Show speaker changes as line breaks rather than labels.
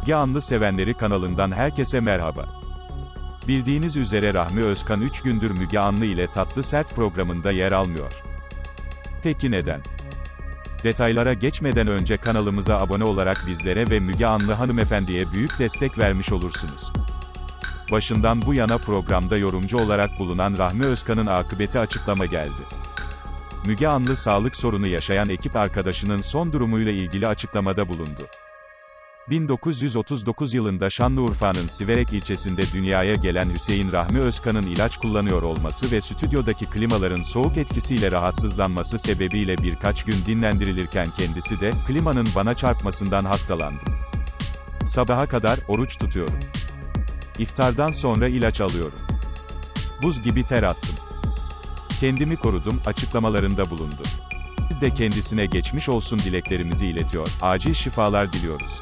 Müge Anlı sevenleri kanalından herkese merhaba. Bildiğiniz üzere Rahmi Özkan 3 gündür Müge Anlı ile Tatlı Sert programında yer almıyor. Peki neden? Detaylara geçmeden önce kanalımıza abone olarak bizlere ve Müge Anlı hanımefendiye büyük destek vermiş olursunuz. Başından bu yana programda yorumcu olarak bulunan Rahmi Özkan'ın akıbeti açıklama geldi. Müge Anlı sağlık sorunu yaşayan ekip arkadaşının son durumuyla ilgili açıklamada bulundu. 1939 yılında Şanlıurfa'nın Siverek ilçesinde dünyaya gelen Hüseyin Rahmi Özkan'ın ilaç kullanıyor olması ve stüdyodaki klimaların soğuk etkisiyle rahatsızlanması sebebiyle birkaç gün dinlendirilirken kendisi de, klimanın bana çarpmasından hastalandım. Sabaha kadar, oruç tutuyorum. İftardan sonra ilaç alıyorum. Buz gibi ter attım. Kendimi korudum, açıklamalarında bulundu. Biz de kendisine geçmiş olsun dileklerimizi iletiyor, acil şifalar diliyoruz.